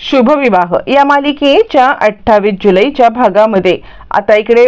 शुभविवाह. या मालिकेच्या अठ्ठावीस जुलैच्या भागामध्ये आता इकडे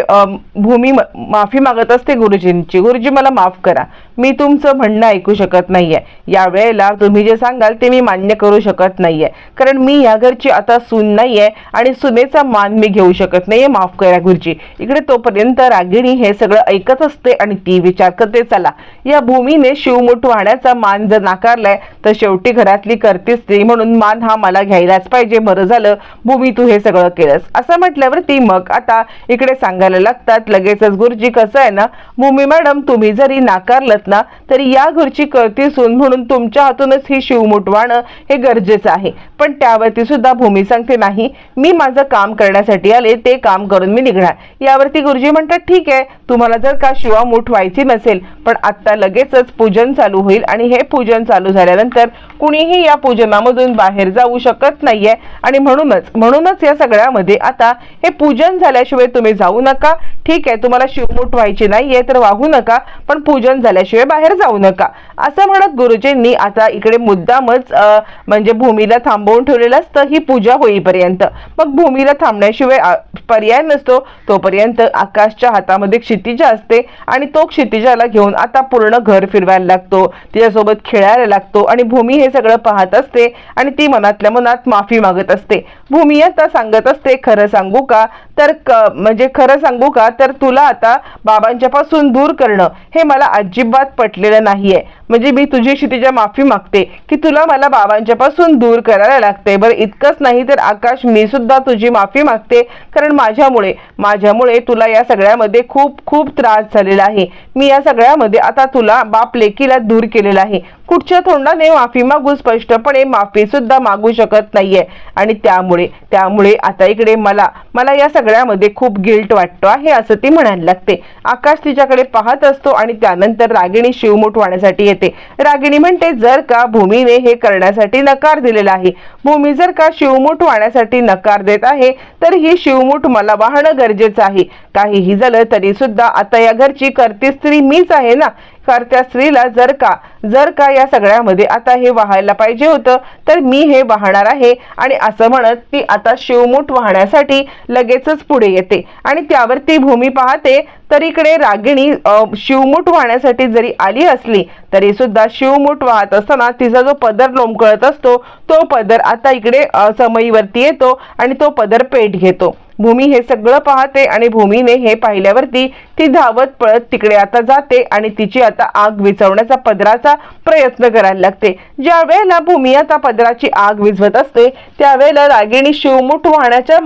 भूमी माफी मागत असते गुरुजींची. गुरुजी मला माफ करा. मी तुमचं म्हणणं ऐकू शकत नाहीये. या वेळेला तुम्ही जे सांगाल ते मी मान्य करू शकत नाहीये. कारण मी या घरची आता सून नाहीये आणि सुनेचा मान मी घेऊ शकत नाहीये. माफ करा गुरुजी. इकडे तोपर्यंत रागिणी हे सगळं ऐकत असते आणि ती विचार करते चला. या भूमीने शिवमुठ वाहण्याचा मान जर नाकारलाय तर शेवटी घरातली करतेच ती म्हणून मान हा मला घ्यायलाच पाहिजे बरं झालं भूमी तू हे सगळं केलंस. असं म्हटल्यावरती मग आता इकडे सांगायला लागतात लगेचच गुरुजी कसं आहे ना भूमी मॅडम तुम्ही जरी नाकारलत ना तरी या घरची कळती सून म्हणून तुमच्या हातूनच ही शिव वाहणं हे गरजेचं आहे. पण त्यावरती सुद्धा भूमी सांगते नाही मी माझं काम करण्यासाठी आले ते काम करून मी निघणार. यावरती गुरुजी म्हणतात ठीक आहे तुम्हाला जर का शिवामूठ व्हायची नसेल पण आत्ता लगेचच पूजन चालू होईल आणि हे पूजन चालू झाल्यानंतर कुणीही या पूजनामधून बाहेर जाऊ शकत नाहीये. आणि म्हणूनच म्हणूनच या सगळ्यामध्ये आता हे पूजन झाल्याशिवाय तुम्ही जाऊ नका. ठीक आहे तुम्हाला शिवमूठ व्हायची नाहीये तर वाहू नका पण पूजन झाल्याशिवाय बाहेर जाऊ नका. असं म्हणत गुरुजींनी आता इकडे मुद्दामच म्हणजे भूमीला थांबवून ठेवलेलं असतं ही पूजा होईपर्यंत. मग भूमीला थांबण्याशिवाय पर्याय नसतो. तोपर्यंत आकाशच्या हातामध्ये क्षितिजा असते आणि तो क्षितिजाला घेऊन आता पूर्ण घर फिरवायला लागतो. तिच्यासोबत खेळायला लागतो आणि भूमी हे सगळं पाहत असते आणि ती मनातल्या मनात माफी मागत असते. भूमी आता सांगत असते खरं सांगू का? तर क- म्हणजे खरं सांगू का? तर तुला आता बाबांच्या पासून दूर करणं. हे मला अजिबात पटलेलं नाहीये. म्हणजे मी तुझी क्षितिजा माफी मागते की तुला मला बाबांच्या पासून दूर करायला लागते. बरं इतकंच नाही तर आकाश मी सुद्धा तुझी माफी मागते. कारण माझ्यामुळे माझ्यामुळे तुला या सगळ्यामध्ये खूप खूप त्रास झालेला आहे. मी या सगळ्यामध्ये आता तुला बाप लेकीला दूर केलेला आहे. कुठच्या तोंडाने माफी मागू स्पष्टपणे माफी सुद्धा मागू शकत नाहीये. आणि त्यामुळे त्यामुळे आता इकडे मला मला या सगळ्यामध्ये खूप गिल्ट वाटतो आहे असं ती म्हणायला लागते. आकाश तिच्याकडे पाहत असतो आणि त्यानंतर रागिणी शिवमूठ होण्यासाठी येते रागिणी म्हणते जर का भूमीने हे करण्यासाठी नकार दिलेला आहे भूमी जर का शिवमूठ वाहण्यासाठी नकार देत आहे तर ही शिवमूठ मला वाहणं गरजेचं आहे. काहीही झालं तरी सुद्धा आता या घरची करती स्त्री मीच आहे ना? करत्या स्त्रीला जर का जर का या सगळ्यामध्ये आता हे वाहायला पाहिजे होतं तर मी हे वाहणार आहे आणि असं म्हणत ती आता शिवमूठ वाहण्यासाठी लगेचच पुढे येते. आणि त्यावर ती भूमी पाहते तर इकडे रागिणी शिवमूठ वाहण्यासाठी जरी आली असली तरी सुद्धा शिवमूठ वाहत असताना तिचा जो पदर लोंबकळत असतो तो पदर आता इकडे समईवरती येतो आणि तो पदर पेट घेतो. भूमी हे सगळं पाहते आणि भूमीने हे पाहिल्यावरती ती धावत पळत तिकडे आता जाते आणि तिची आता आग विझवण्याचा पदराचा प्रयत्न करायला लागते. ज्या वेळेला भूमी आता पदराची आग विझवत असते त्यावेळेला रागिणी शिवमुठ वाहण्याच्या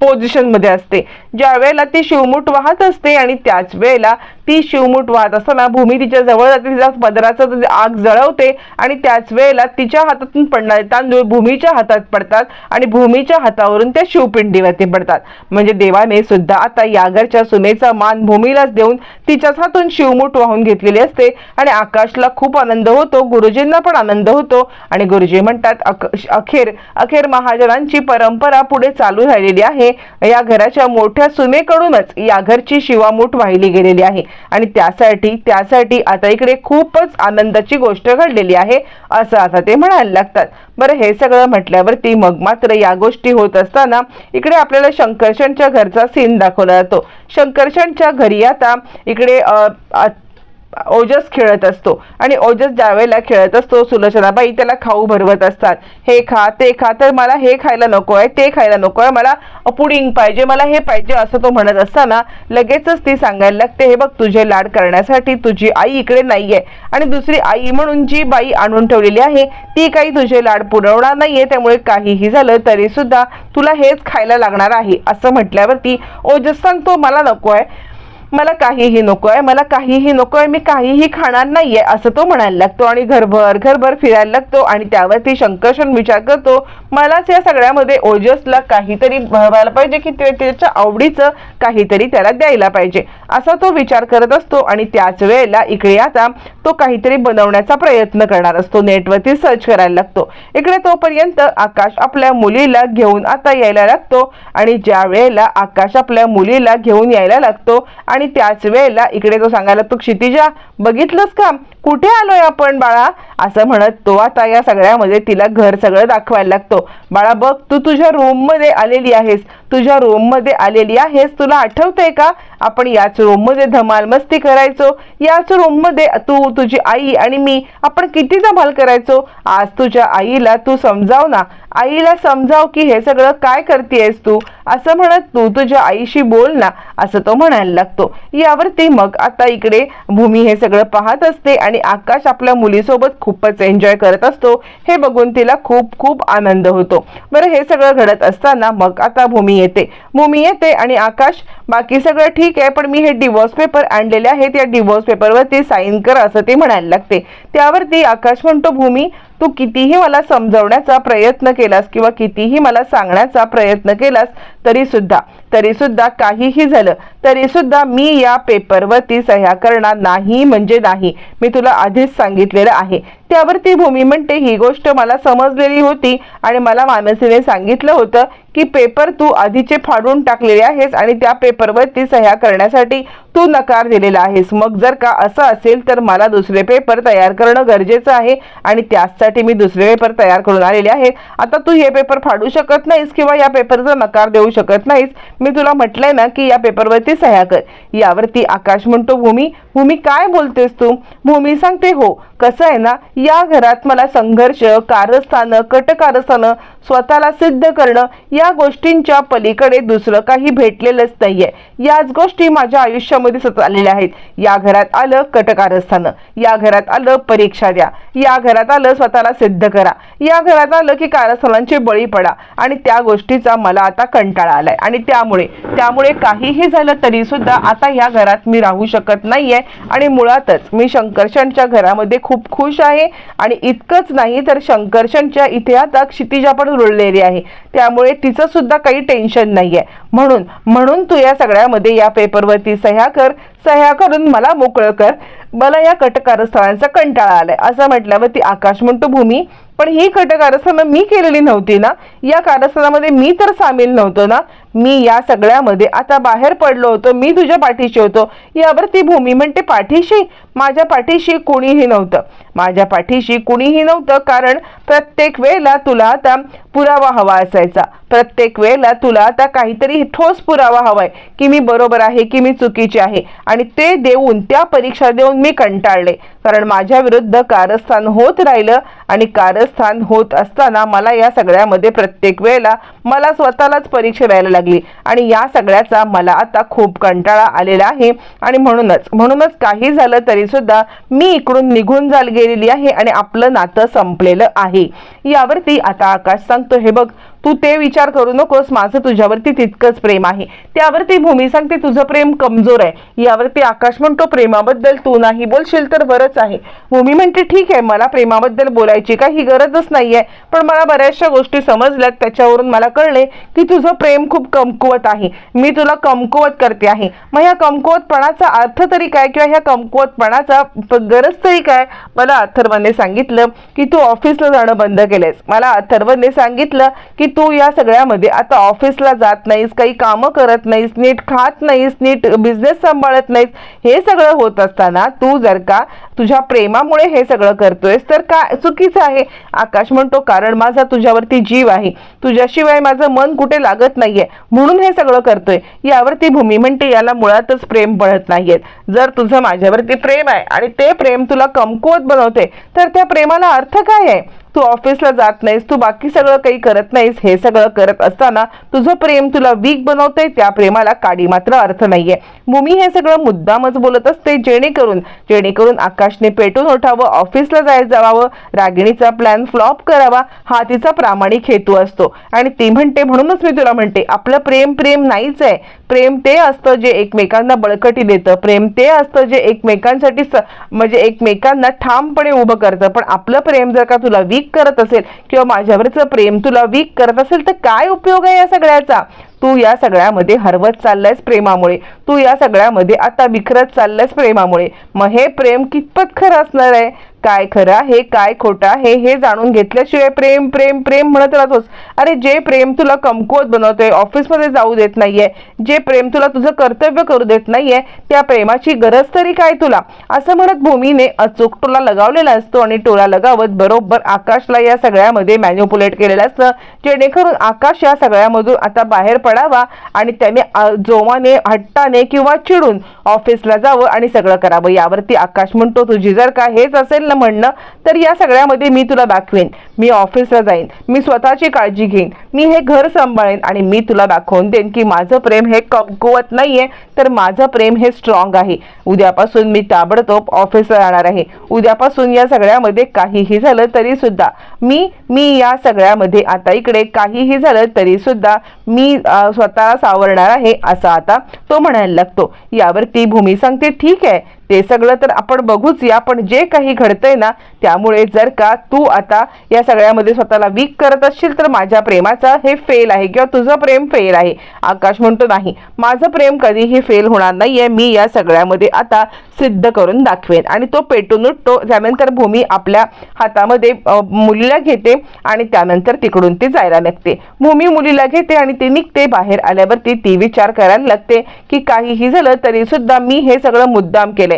पोझिशनमध्ये असते. ज्या वेळेला ती शिवमुठ वाहत असते आणि त्याच वेळेला ती शिवमुठ वाहत असताना भूमी तिच्या जवळ जाते तिचा पदराचा आग जळवते आणि त्याच वेळेला तिच्या हातातून पडणारे तांदूळ भूमीच्या हातात पडतात आणि भूमीच्या हातावरून त्या शिवपिंडीवरती पडतात. म्हणजे देवाने सुद्धा आता यागरच्या सुनेचा मान भूमीलाच देऊन तिच्याच हातून शिवमूठ वाहून घेतलेली असते आणि आकाशला खूप आनंद होतो गुरुजींना पण आनंद होतो आणि गुरुजी म्हणतात अक- अखेर अखेर महाजनांची परंपरा पुढे चालू राहिलेली आहे. या घराच्या मोठ्या सुनेकडूनच या घरची शिवामूठ वाहिली गेलेली आहे. आणि त्यासाठी त्यासाठी आता इकडे खूपच आनंदाची गोष्ट घडलेली आहे असं आता ते म्हणायला लागतात. बरं हे सगळं म्हटल्यावरती मग मात्र या गोष्टी होत असताना इकडे आपल्याला शंकरशनच्या घरचा सीन दाखवला जातो. शंकरशनच्या घरी आता इकडे ओजस खेळत असतो. आणि ओजस ज्या वेळेला खेळत असतो सुलोचनाबाई त्याला खाऊ भरवत असतात. हे खा ते खा तर मला हे खायला नको आहे ते खायला नको आहे मला पुडिंग पाहिजे मला हे पाहिजे असं तो म्हणत असताना लगेचच ती सांगायला लागते हे बघ तुझे लाड करण्यासाठी तुझी आई इकडे नाही आहे आणि दुसरी आई म्हणून जी बाई आणून ठेवलेली आहे ती काही तुझे लाड पुरवणार नाहीये त्यामुळे काहीही झालं तरी सुद्धा तुला हेच खायला लागणार आहे असं म्हटल्यावरती ओजस सांगतो मला नको आहे. मला काहीही नको आहे मला काहीही नको आहे मी काहीही खाणार नाहीये असं तो म्हणायला लागतो आणि घरभर घरभर फिरायला लागतो आणि त्यावरती शंकर्षण विचार करतो. मलाच या सगळ्यामध्ये ओजसला काहीतरी भरवायला पाहिजे की ते त्याच्या आवडीचं काहीतरी त्याला द्यायला पाहिजे. असा तो विचार करत असतो आणि त्याच वेळेला इकडे आता तो काहीतरी बनवण्याचा प्रयत्न करणार असतो. नेटवरती सर्च करायला लागतो. इकडे तोपर्यंत आकाश आपल्या मुलीला घेऊन आता यायला लागतो आणि ज्या वेळेला आकाश आपल्या मुलीला घेऊन यायला लागतो आणि त्याच वेळेला इकडे तो सांगायला तू क्षितिजा बघितलंस का? कुठे आलोय आपण बाळा? असं म्हणत तो आता या सगळ्यामध्ये तिला घर सगळं दाखवायला लागतो. बाळा बघ तू तुझ्या रूममध्ये आलेली आहेस. तुझ्या रूममध्ये आलेली आहेस तुला आठवतंय का? आपण याच रूममध्ये धमाल मस्ती करायचो. याच रूममध्ये तू तुझी आई आणि मी आपण किती धमाल करायचो? आज तुझ्या आईला तू समजाव ना. आईला समजाव की हे सगळं काय करतेयस तू? असं म्हणत तू तुझ्या आईशी बोल ना असं तो म्हणायला लागतो. यावरती मग आता इकडे भूमी हे सगळं पाहत असते आणि आकाश आपल्या मुलीसोबत खूपच एन्जॉय करत असतो. हे बघून तिला खूप खूप आनंद होतो. बरं हे सगळं घडत असताना मग आता भूमी येते. भूमी येते आणि आकाश बाकी सगळं ठीक आहे पण मी हे डिवोर्स पेपर आणलेले आहेत. या डिवोर्स पेपरवरती साईन कर असं ते म्हणायला लागते. त्यावरती आकाश म्हणतो भूमी तू कितीही मला समजवण्याचा प्रयत्न केलास किंवा कितीही मला सांगण्याचा प्रयत्न केलास तरी सुद्धा तरी सुद्धा काहीही झालं तरी सुद्धा मी या पेपरवरती सह्या करणार नाही म्हणजे नाही. मी तुला आधीच सांगितलेलं आहे. त्यावरती भूमी म्हणते ही गोष्ट मला समजलेली होती आणि मला मानसीने सांगितलं होतं की पेपर तू आधीचे फाडून टाकलेले आहेस आणि त्या पेपरवरती सह्या करण्यासाठी तू नकार दिलेला आहेस. मग जर का असं असेल तर मला दुसरे पेपर तयार करणं गरजेचं आहे आणि त्याचसाठी मी दुसरे पेपर तयार करून आलेले आहे आता तू हे पेपर फाडू शकत नाहीस किंवा या पेपरचा नकार देऊ शकत नाहीस. मी तुला म्हटलंय ना की या पेपरवरती सह्या कर. यावरती आकाश म्हणतो भूमी भूमी काय बोलतेस तू? भूमी सांगते हो. कसं आहे ना या घरात मला संघर्ष कारस्थानं कटकारस्थानं स्वतःला सिद्ध करणं या गोष्टींच्या पलीकडे दुसरं काही भेटलेलंच नाहीये. याच गोष्टी माझ्या आयुष्यामध्ये सतत आलेल्या आहेत. या घरात आलं कटकारस्थानं. या घरात आलं परीक्षा द्या. या घरात आलं स्वतःला सिद्ध करा. या घरात आलं की कारस्थानांचे बळी पडा. आणि त्या गोष्टीचा मला आता कंटाळा आलाय. आणि त्यामुळे त्यामुळे काहीही झालं तरी सुद्धा आता या घरात मी राहू शकत नाहीये. आणि मुळातच मी शंकरशनच्या घरामध्ये खूप खुश आहे. आणि इतकंच नाही तर शंकरशनच्या इथे आता क्षितिजा पण रुळलेली आहे. त्यामुळे तिचं सुद्धा काही टेन्शन नाही आहे म्हणून म्हणून तू या सगळ्यामध्ये या पेपरवरती सह्या कर. सह्या करून मला मोकळं कर. मला या कटकारस्थळांचा कंटाळा आलाय. असं म्हटल्यावरती आकाश म्हणतो भूमी पण ही कटकारस्थानं मी केलेली नव्हती ना? या कारस्थानामध्ये मी तर सामील नव्हतो ना? मी या सगळ्यामध्ये आता बाहेर पडलो होतो मी तुझ्या पाठीशी होतो. यावर ती भूमी म्हणते पाठीशी? माझ्या पाठीशी कुणीही नव्हतं. माझ्या पाठीशी कुणीही नव्हतं कारण प्रत्येक वेळेला तुला आता पुरावा हवा असायचा. प्रत्येक वेळेला तुला आता काहीतरी ठोस पुरावा हवाय की मी बरोबर आहे की मी चुकीची आहे. आणि ते देऊन त्या परीक्षा देऊन मी कंटाळले. कारण माझ्या विरुद्ध कारस्थान होत राहिलं आणि कारस्थान होत असताना मला या सगळ्यामध्ये प्रत्येक वेळेला मला स्वतःलाच परीक्षा द्यायला लागली. आणि या सगळ्याचा मला आता खूप कंटाळा आलेला आहे. आणि म्हणूनच म्हणूनच काही झालं तरी सुद्धा मी इकडून निघून जाल गेलेली आहे आणि आपलं नातं संपलेलं आहे. यावरती आता आकाश सांगतो हे बघ तू ते विचार करू नकोस माझं तुझ्यावरती तितकंच प्रेम आहे. त्यावरती भूमी सांगते तुझं प्रेम कमजोर आहे. यावरती आकाश म्हणतो प्रेमाबद्दल तू नाही बोलशील तर बरंच आहे. भूमी म्हणते ठीक आहे मला प्रेमाबद्दल बोलायची काही गरजच नाहीये पण मला बऱ्याचशा गोष्टी समजल्यात त्याच्यावरून मला कळले की तुझं प्रेम खूप कमकुवत आहे. मी तुला कमकुवत करते आहे. मग ह्या कमकुवतपणाचा अर्थ तरी काय किंवा ह्या कमकुवतपणाचा गरज तरी काय? मला अथर्वने सांगितलं की तू ऑफिसला जाणं बंद केलंयस. मला अथर्वने सांगितलं की तू या सगळ्यामध्ये आता ऑफिसला जात नाहीस काही कामं करत नाहीस नीट खात नाहीस नीट बिझनेस सांभाळत नाहीस हे सगळं होत असताना तू जर का तुझ्या प्रेमामुळे हे सगळं करतोयस तर काय चुकीचं आहे? आकाश म्हणतो कारण माझा तुझ्यावरती जीव आहे. तुझ्याशिवाय माझं मन कुठे लागत नाहीये. म्हणून हे सगळं करतोय. यावरती भूमी म्हणते याला मुळातच प्रेम पळत नाहीयेत. जर तुझं माझ्यावरती प्रेम आहे आणि ते प्रेम तुला कमकुवत बनवते तर त्या प्रेमाला अर्थ काय आहे? तू ऑफिसला जात नाहीस तू बाकी सगळं काही करत नाहीस हे सगळं करत असताना तुझं प्रेम तुला वीक बनवतंय त्या प्रेमाला काडी मात्र अर्थ नाहीये. भूमी हे सगळं मुद्दामच बोलत असते जेणेकरून जेणेकरून आकाशने पेटून उठावं ऑफिसला जाय जावावं रागिणीचा प्लॅन फ्लॉप करावा हा तिचा प्रामाणिक हेतू असतो. आणि ती म्हणते म्हणूनच मी तुला म्हणते आपलं प्रेम प्रेम नाहीच आहे. प्रेम ते असतं जे एकमेकांना बळकटी देतं. प्रेम ते असतं जे एकमेकांसाठी म्हणजे एकमेकांना ठामपणे उभं करतं. पण आपलं प्रेम जर का तुला वीक करत असेल किंवा माझ्यावरचं प्रेम तुला वीक करत असेल तर काय उपयोग आहे या सगळ्याचा? तू या सगळ्यामध्ये हरवत चाललायस प्रेमामुळे. तू या सगळ्यामध्ये आता बिखरत चाललायस प्रेमामुळे. मग हे प्रेम कितपत खरं असणार आहे? काय खरं आहे काय खोटं आहे हे जाणून घेतल्याशिवाय प्रेम प्रेम प्रेम म्हणत राहतोस. अरे जे प्रेम तुला कमकुवत बनवतोय ऑफिसमध्ये जाऊ देत नाहीये जे प्रेम तुला तुझं कर्तव्य करू देत नाहीये त्या प्रेमाची गरज तरी काय तुला? असं म्हणत भूमीने अचूक टोला लगावलेला असतो आणि टोला लगावत बरोबर आकाशला या सगळ्यामध्ये मॅन्युपुलेट केलेलं असतं. जेणेकरून आकाश या सगळ्यामधून आता बाहेर पडावा आणि त्याने जोमाने हट्टाने किंवा चिडून ऑफिसला जावं आणि सगळं करावं. यावरती आकाश म्हणतो तुझी जर का हेच असेल ना म्हणणं तर या सगळ्यामध्ये मी तुला दाखवेन. मी ऑफिसला जाईन. मी स्वतःची काळजी घेईन. मी हे घर सांभाळेन आणि मी तुला दाखवून देईन की माझं प्रेम हे कमकुवत नाहीये तर माझं प्रेम हे स्ट्रॉंग आहे. उद्यापासून मी ताबडतोब ऑफिसला जाणार आहे. उद्यापासून या सगळ्यामध्ये काहीही झालं तरी सुद्धा मी मी या सगळ्यामध्ये आता इकडे काहीही झालं तरी सुद्धा मी स्वतः सावरणार आहे असं आता तो म्हणायला लागतो. यावर ती भूमी सांगते ठीक आहे ते सगळं तर आपण बघूच या पण जे काही घडतंय ना त्यामुळे जर का तू आता या सगळ्यामध्ये स्वतःला वीक करत असशील तर माझ्या प्रेमाचा हे फेल आहे किंवा तुझं प्रेम फेल आहे. आकाश म्हणतो नाही माझं प्रेम कधीही फेल होणार नाहीये. मी या सगळ्यामध्ये आता सिद्ध करून दाखवेन. आणि तो पेटून उठतो त्यानंतर भूमी आपल्या हातामध्ये मुलीला घेते आणि त्यानंतर तिकडून ती जायला लागते भूमी मुलीला घेते आणि ती निघते. बाहेर आल्यावरती ती विचार करायला लागते की काहीही झालं तरी सुद्धा मी हे सगळं मुद्दाम केलंय.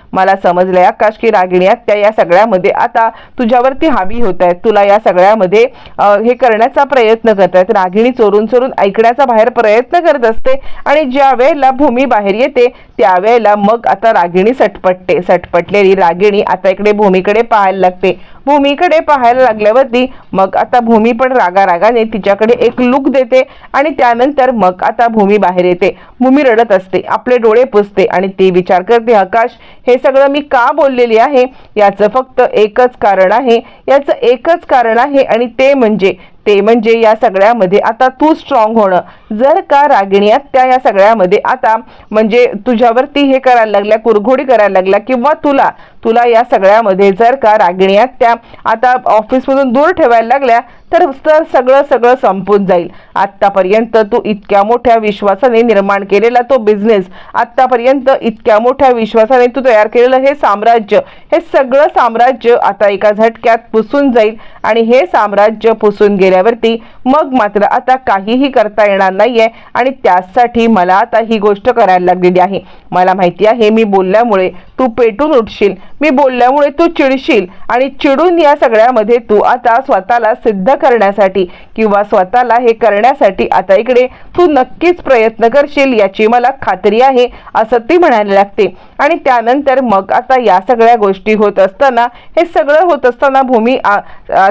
मला समजलंय. आकाश की रागिणी आत्या या सगळ्यामध्ये आता तुझ्यावरती हावी होत आहेत. तुला या सगळ्यामध्ये हे करण्याचा प्रयत्न करत आहेत. रागिणी चोरून चोरून ऐकण्याचा बाहेर प्रयत्न करत असते आणि ज्या वेळेला भूमी बाहेर येते त्यावेळेला मग आता रागिणी सटपटते. सटपटलेली रागिणी आता इकडे भूमीकडे पाहायला लागते. भूमीकडे पाहायला लागल्यावरती मग आता भूमी पण रागा रागाने तिच्याकडे एक लुक देते आणि त्यानंतर मग आता भूमी बाहेर येते. भूमी रडत असते आपले डोळे पुसते आणि ती विचार करते आकाश हे सगळं मी का बोललेली आहे? याचं फक्त एकच कारण आहे. याचं एकच कारण आहे आणि ते म्हणजे ते म्हणजे या सगळ्यामध्ये आता तू स्ट्रॉंग होणं. जर का रागिणी त्या या सगळ्यामध्ये आता म्हणजे तुझ्यावरती हे करायला लागल्या कुरघोडी करायला लागल्या किंवा तुला तुला या सगळ्यामध्ये जर का रागिणी त्या आता ऑफिसमधून दूर ठेवायला लागल्या तर तर सगळं सगळं संपून जाईल. आत्तापर्यंत तू इतक्या मोठ्या विश्वासाने निर्माण केलेला तो बिझनेस आत्तापर्यंत इतक्या मोठ्या विश्वासाने तू तयार केलेलं हे साम्राज्य हे सगळं साम्राज्य आता एका झटक्यात पुसून जाईल. आणि हे साम्राज्य पुसून गेल्यावरती मग मात्र आता काहीही करता येणार नाहीये. आणि त्यासाठी मला आता ही गोष्ट करायला लागलेली आहे. मला माहिती आहे मी बोलल्यामुळे तू पेटून उठशील. मी बोलल्यामुळे तू चिडशील. आणि चिडून या सगळ्यामध्ये तू आता स्वतःला सिद्ध करण्यासाठी किंवा स्वतःला हे करण्यासाठी आता इकडे तू नक्कीच प्रयत्न करशील याची मला खात्री आहे असं ती म्हणायला लागते. आणि त्यानंतर मग आता या सगळ्या गोष्टी होत असताना हे सगळं होत असताना भूमी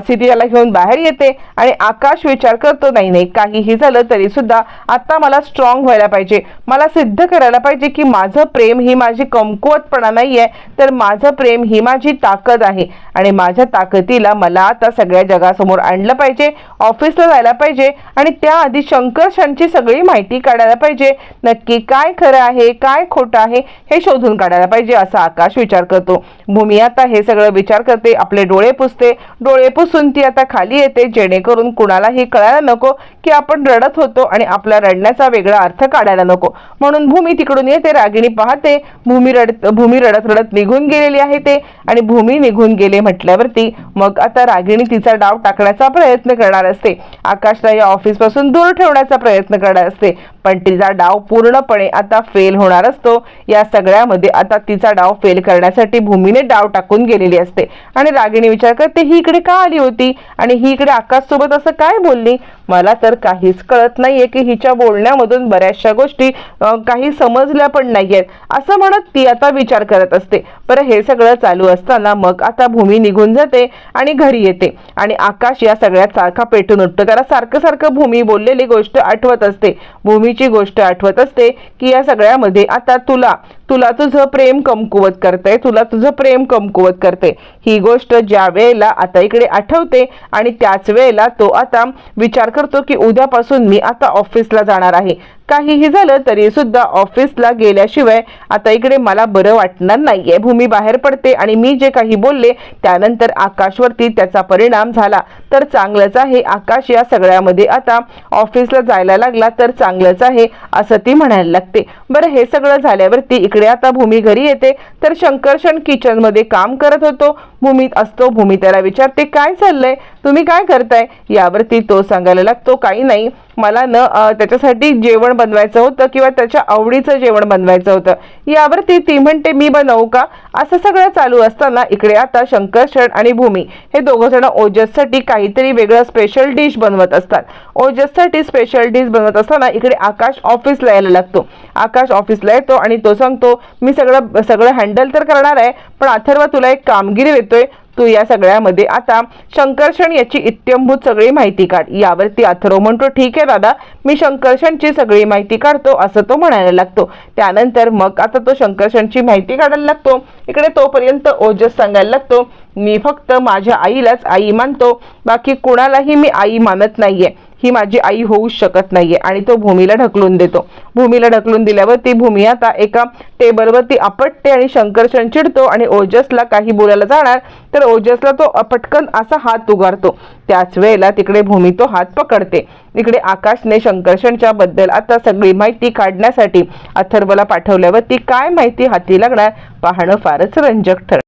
सिरियाला घेऊन बाहेर येते आणि आकाश विचार करतो नाही नाही काहीही झालं तरी सुद्धा आता मला स्ट्रॉंग व्हायला पाहिजे. मला सिद्ध करायला पाहिजे की माझं प्रेम ही माझी कमकुवतपणा नाही आहे तर माझं प्रेम ही माझी ताकद आहे. आणि माझ्या ताकदीला मला आता सगळ्या जगासमोर आणलं पाहिजे ऑफिसला जायला पाहिजे आणि त्याआधी शंकरशनची सगळी माहिती काढायला पाहिजे. नक्की काय खरं आहे काय खोटं आहे हे शोधून काढायला पाहिजे असा आकाश विचार करतो. भूमी आता हे सगळं विचार करते आपले डोळे पुसते. डोळे पुसून ती आता खाली येते जेणेकरून कुणालाही कळायला नको की आपण रडत होतो आणि आपल्या रडण्याचा वेगळा अर्थ काढायला नको. म्हणून भूमी तिकडून येते रागिणी पाहते. भूमी रड भूमी रड रडत रडत निघून गेलेली आहे ते आणि भूमी निघून गेले म्हटल्यावरती मग आता रागिणी तिचा डाव टाकण्याचा प्रयत्न करणार असते. आकाशला या ऑफिसपासून दूर ठेवण्याचा प्रयत्न करणार असते. पण तिचा डाव पूर्णपणे आता फेल होणार असतो. या सगळ्यामध्ये आता तिचा डाव फेल करण्यासाठी भूमीने डाव टाकून गेलेली असते. आणि रागिणी विचार करते ही इकडे का आली होती? आणि ही इकडे आकाशसोबत असं काय बोलली? मला तर काहीच कळत नाहीये की हिच्या बोलण्यामधून बऱ्याचशा गोष्टी काही समजल्या पण नाहीयेत. असं म्हणत ती आता विचार करत असते. पर हे सगळं चालू असताना मग आता भूमी निघून जाते आणि घरी येते. आणि आकाश या सगळ्यात सारखा पेटून उठतो. त्याला सारखं सारखं भूमी बोललेली गोष्ट आठवत असते. भूमी पूर्वीची गोष्ट आठवत असते की या सगळ्यामध्ये आता तुला तुला तुझं प्रेम कमकुवत करते तुला तुझं प्रेम कमकुवत करते ही गोष्ट ज्या वेळेला आता इकडे आठवते आणि त्याच वेळेला तो आता विचार करतो की उद्यापासून मी आता ऑफिसला जाणार आहे. काहीही झालं तरी सुद्धा ऑफिसला गेल्याशिवाय आता इकडे मला बरं वाटणार नाहीये. भूमी बाहेर पडते आणि मी जे काही बोलले त्यानंतर आकाशवरती त्याचा परिणाम झाला. तर चांगलंच आहे. आकाश या सगळ्यामध्ये आता ऑफिसला जायला लागला तर चांगलंच आहे असं ती म्हणायला लागते. बरं हे सगळं झाल्यावरती इकडे आता भूमी घरी येते. तर शंकरशन किचनमध्ये काम करत होतो. भूमीत असतो. भूमी त्याला विचारते काय चाललंय? तुम्ही काय करताय? यावरती तो सांगायला लागतो काही नाही. मला न त्याच्यासाठी जेवण बनवायचं होतं किंवा त्याच्या आवडीचं जेवण बनवायचं होतं. यावरती ती म्हणते मी बनवू का? असं सगळं चालू असताना इकडे आता शंकरशण आणि भूमी हे दोघं जण ओजससाठी काहीतरी वेगळं स्पेशल डिश बनवत असतात. ओजससाठी स्पेशल डिश बनवत असताना इकडे आकाश ऑफिसला यायला लागतो. आकाश ऑफिसला येतो आणि तो सांगतो मी सगळं सगळं हँडल तर करणार आहे पण अथर्व तुला एक कामगिरी देतोय. तू या सगळ्यामध्ये आता शंकरशण याची इत्यंभूत सगळी माहिती काढ. यावरती अथरो म्हणतो ठीक आहे दादा. मी शंकरशणची सगळी माहिती काढतो असं तो म्हणायला लागतो. त्यानंतर मग आता तो शंकरशणची माहिती काढायला लागतो. इकडे तोपर्यंत ओजस सांगायला लागतो मी फक्त माझ्या आईलाच आई मानतो. बाकी कुणालाही मी आई मानत नाहीये. ही माझी आई होऊच शकत नाहीये. आणि तो भूमीला ढकलून देतो. भूमीला ढकलून दिल्यावर ती भूमी आता एका टेबलवरती आपटते आणि शंकर चिडतो आणि ओजसला काही बोलायला जाणार तर ओजसला तो पटकन असा हात उगारतो. त्याच वेळेला तिकडे भूमी तो हात पकडते. इकडे आकाशने शंकरशणच्या बद्दल आता सगळी माहिती काढण्यासाठी अथर्वला पाठवल्यावर ती काय माहिती हाती लागणार पाहणं फारच रंजक ठरत